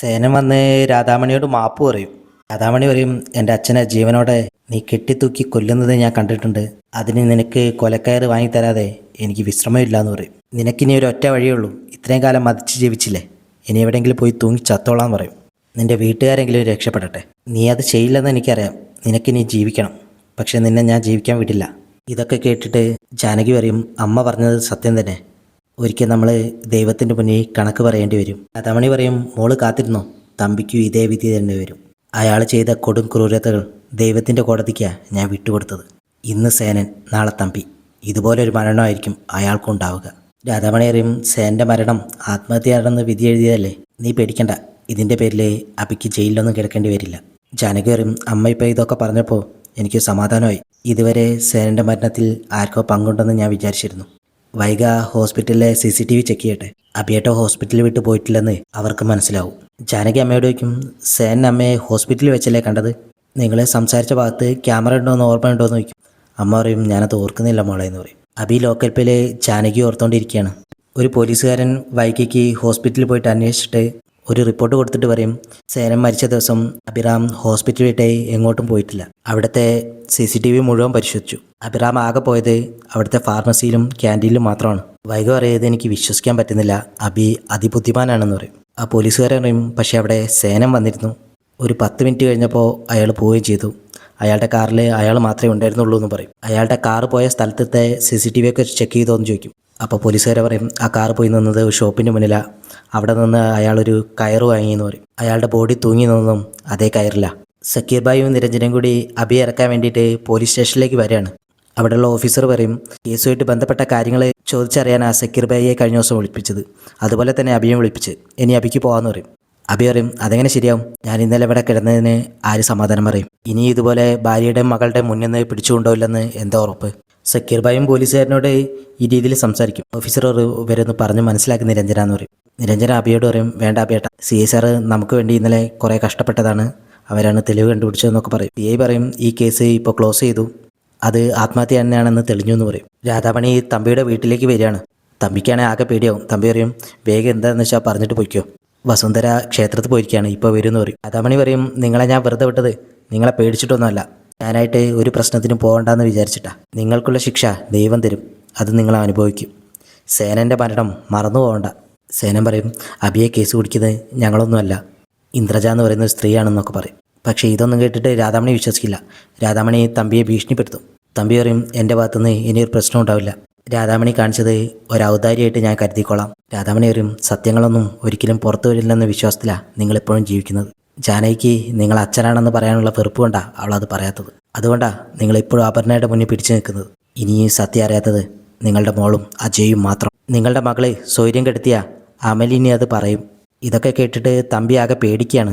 സേനൻ വന്ന് രാധാമണിയോട് മാപ്പ് പറയും. രാധാമണി പറയും എന്റെ അച്ഛനെ ജീവനോടെ നീ കെട്ടിത്തൂക്കി കൊല്ലുന്നത് ഞാൻ കണ്ടിട്ടുണ്ട്. അതിന് നിനക്ക് കൊലക്കയർ വാങ്ങിത്തരാതെ എനിക്ക് വിശ്രമമില്ല എന്ന് പറയും. നിനക്കിനി ഒരു ഒറ്റ വഴിയുള്ളൂ ഇത്രയും കാലം മതിച്ച് ജീവിച്ചില്ലേ? ഇനി എവിടെയെങ്കിലും പോയി തൂങ്ങി ചത്തോളാന്ന് പറയും. നിന്റെ വീട്ടുകാരെങ്കിലും രക്ഷപ്പെടട്ടെ. നീ അത് ചെയ്യില്ലെന്ന് എനിക്കറിയാം. നിനക്കിനി ജീവിക്കണം. പക്ഷെ നിന്നെ ഞാൻ ജീവിക്കാൻ വിടില്ല. ഇതൊക്കെ കേട്ടിട്ട് ജാനകി പറയും അമ്മ പറഞ്ഞത് സത്യം തന്നെ. ഒരിക്കൽ നമ്മൾ ദൈവത്തിന്റെ മുന്നിൽ കണക്ക് പറയേണ്ടി വരും. രാധാമണി പറയും മോൾ കാത്തിരുന്നോ? തമ്പിക്കും ഇതേ വിധി തന്നെ വരും. അയാൾ ചെയ്ത കൊടും ക്രൂരതകൾ ദൈവത്തിന്റെ കോടതിക്കാണ് ഞാൻ വിട്ടുകൊടുത്തത്. ഇന്ന് സേനൻ നാളെ തമ്പി. ഇതുപോലൊരു മരണമായിരിക്കും അയാൾക്കുണ്ടാവുക രാധാമണി അറിയും സേന്റെ മരണം ആത്മഹത്യയാണെന്ന് വിധി എഴുതിയതല്ലേ? നീ പേടിക്കണ്ട. ഇതിന്റെ പേരിൽ അബിക്ക് ജയിലിലൊന്നും കിടക്കേണ്ടി വരില്ല. ജാനകി അറിയും അമ്മ ഇതൊക്കെ പറഞ്ഞപ്പോൾ എനിക്ക് സമാധാനമായി. ഇതുവരെ സേനന്റെ മരണത്തിൽ ആർക്കോ പങ്കുണ്ടെന്ന് ഞാൻ വിചാരിച്ചിരുന്നു. വൈഗ ഹോസ്പിറ്റലിലെ C C T V check ചെയ്യട്ടെ. അബിയേട്ടോ ഹോസ്പിറ്റലിൽ വിട്ട് പോയിട്ടില്ലെന്ന് അവർക്ക് മനസ്സിലാവും. ജാനകി അമ്മയോട് ചോദിക്കും സേൻ അമ്മയെ ഹോസ്പിറ്റലിൽ വെച്ചല്ലേ കണ്ടത്? നിങ്ങൾ സംസാരിച്ച ഭാഗത്ത് ക്യാമറ ഉണ്ടോ എന്ന് ഓർമ്മയുണ്ടോ എന്ന് ചോദിക്കും. അമ്മ പറയും ഞാനത് ഓർക്കുന്നില്ല മോളെ എന്ന് പറയും. അബി ലോക്കൽ പേലെ ജാനകി ഓർത്തുകൊണ്ടിരിക്കുകയാണ് ഒരു പോലീസുകാരൻ വൈകിക്ക് ഹോസ്പിറ്റലിൽ പോയിട്ട് അന്വേഷിച്ചിട്ട് ഒരു റിപ്പോർട്ട് കൊടുത്തിട്ട് പറയും സേനം മരിച്ച ദിവസം അഭിറാം ഹോസ്പിറ്റലിൽ വിട്ടേ എങ്ങോട്ടും പോയിട്ടില്ല. അവിടുത്തെ സി സി ടി വി മുഴുവൻ പരിശോധിച്ചു. അഭിറാം ആകെ പോയത് അവിടുത്തെ ഫാർമസിയിലും ക്യാന്റീനിലും മാത്രമാണ്. വൈകി പറയുന്നത് എനിക്ക് വിശ്വസിക്കാൻ പറ്റുന്നില്ല. അബി അതിബുദ്ധിമാനാണെന്ന് പറയും. ആ പോലീസുകാരൻ പറയും പക്ഷേ അവിടെ സേനം വന്നിരുന്നു. ഒരു പത്ത് മിനിറ്റ് കഴിഞ്ഞപ്പോൾ അയാൾ പോവുകയും ചെയ്തു. അയാളുടെ കാറിൽ അയാൾ മാത്രമേ ഉണ്ടായിരുന്നുള്ളൂ എന്ന് പറയും. അയാളുടെ കാർ പോയ സ്ഥലത്തെ സി സി ടി വി ഒക്കെ ചെക്ക് ചെയ്തോ എന്ന് ചോദിക്കും. അപ്പോൾ പോലീസുകാരെ പറയും ആ കാർ പോയി നിന്നത് ഷോപ്പിന്റെ മുന്നിലാണ് അവിടെ നിന്ന് അയാളൊരു കയറ് വാങ്ങിയെന്ന് പറയും. അയാളുടെ ബോഡി തൂങ്ങി നിന്നതും അതേ കയറില്ല സക്കീർ ബായും നിരഞ്ജനും കൂടി അബി ഇറക്കാൻ വേണ്ടിയിട്ട് പോലീസ് സ്റ്റേഷനിലേക്ക് വരികയാണ്. അവിടെയുള്ള ഓഫീസർ പറയും കേസുമായിട്ട് ബന്ധപ്പെട്ട കാര്യങ്ങൾ ചോദിച്ചറിയാൻ ആ സക്കീർ ബായിയെ കഴിഞ്ഞ ദിവസം വിളിപ്പിച്ചത്. അതുപോലെ തന്നെ അബിയും വിളിപ്പിച്ച്. ഇനി അബിക്ക് പോകാമെന്ന് പറയും. അബി പറയും അതെങ്ങനെ ശരിയാവും? ഞാൻ ഇന്നലെ ഇവിടെ കിടന്നതിന് ആര് സമാധാനം പറയും? ഇനി ഇതുപോലെ ഭാര്യയുടെ മകളുടെ മുന്നിൽ നിന്ന് പിടിച്ചുകൊണ്ടുപോയില്ലെന്ന് എന്താ ഉറപ്പ്? സക്കീർ ഭായും പോലീസുകാരനോട് ഈ രീതിയിൽ സംസാരിക്കും. ഓഫീസർ ഇവരൊന്ന് പറഞ്ഞ് മനസ്സിലാക്കി നിരഞ്ജന എന്ന് പറയും. നിരഞ്ജന അബിയോട് പറയും വേണ്ട അബിയേട്ട സി ഐ സാറ് നമുക്ക് വേണ്ടി ഇന്നലെ കുറേ കഷ്ടപ്പെട്ടതാണ്. അവരാണ് തെളിവ് കണ്ടുപിടിച്ചതെന്നൊക്കെ പറയും. സി ഐ പറയും ഈ കേസ് ഇപ്പോൾ ക്ലോസ് ചെയ്തു. അത് ആത്മഹത്യ തന്നെയാണെന്ന് തെളിഞ്ഞു എന്ന് പറയും. രാധാമണി തമ്പിയുടെ വീട്ടിലേക്ക് വരികയാണ്. തമ്പിക്കാണെങ്കിൽ ആകെ പേടിയാവും. തമ്പി പറയും വേഗം എന്താണെന്ന് വെച്ചാൽ പറഞ്ഞിട്ട് പോയിക്കോ. വസുന്ധര ക്ഷേത്രത്തിൽ പോയിരിക്കുകയാണ് ഇപ്പോൾ വരുമെന്ന് പറയും. രാധാമണി പറയും നിങ്ങളെ ഞാൻ വെറുതെ വിട്ടത്. നിങ്ങളെ പേടിച്ചിട്ടൊന്നുമല്ല. ഞാനായിട്ട് ഒരു പ്രശ്നത്തിനും പോകണ്ടെന്ന് വിചാരിച്ചിട്ടാ. നിങ്ങൾക്കുള്ള ശിക്ഷ ദൈവം തരും. അത് നിങ്ങൾ അനുഭവിക്കും. സേനന്റെ മരണം മറന്നു പോകണ്ട. സേനൻ പറയും അബിയെ കേസ് കുടിക്കുന്നത് ഞങ്ങളൊന്നുമല്ല. ഇന്ദ്രജ എന്ന് പറയുന്ന സ്ത്രീയാണെന്നൊക്കെ പറയും. പക്ഷേ ഇതൊന്നും കേട്ടിട്ട് രാധാമണി വിശ്വസിക്കില്ല. രാധാമണി തമ്പിയെ ഭീഷണിപ്പെടുത്തും. തമ്പി പറയും എന്റെ ഭാഗത്തുനിന്ന് ഇനിയൊരു പ്രശ്നം ഉണ്ടാവില്ല. രാധാമണി കാണിച്ചത് ഒരു ഞാൻ കരുതിക്കോളാം. രാധാമണി പറയും സത്യങ്ങളൊന്നും ഒരിക്കലും പുറത്തു വരില്ലെന്ന വിശ്വാസത്തിലാണ് നിങ്ങളെപ്പോഴും ജീവിക്കുന്നത്. ജാനകിക്ക് നിങ്ങൾ അച്ഛനാണെന്ന് പറയാനുള്ള വെറുപ്പ് കൊണ്ടാണ് അവളത് പറയാത്തത്. അതുകൊണ്ടാണ് നിങ്ങളിപ്പോഴും അപർണയുടെ മുന്നിൽ പിടിച്ചു നിൽക്കുന്നത്. ഇനിയും സത്യം അറിയാത്തത് നിങ്ങളുടെ മോളും അജയും മാത്രം. നിങ്ങളുടെ മകളെ സ്വൈര്യം കെടുത്തിയ അമലിനി അത് പറയും. ഇതൊക്കെ കേട്ടിട്ട് തമ്പി ആകെ പേടിക്കുകയാണ്.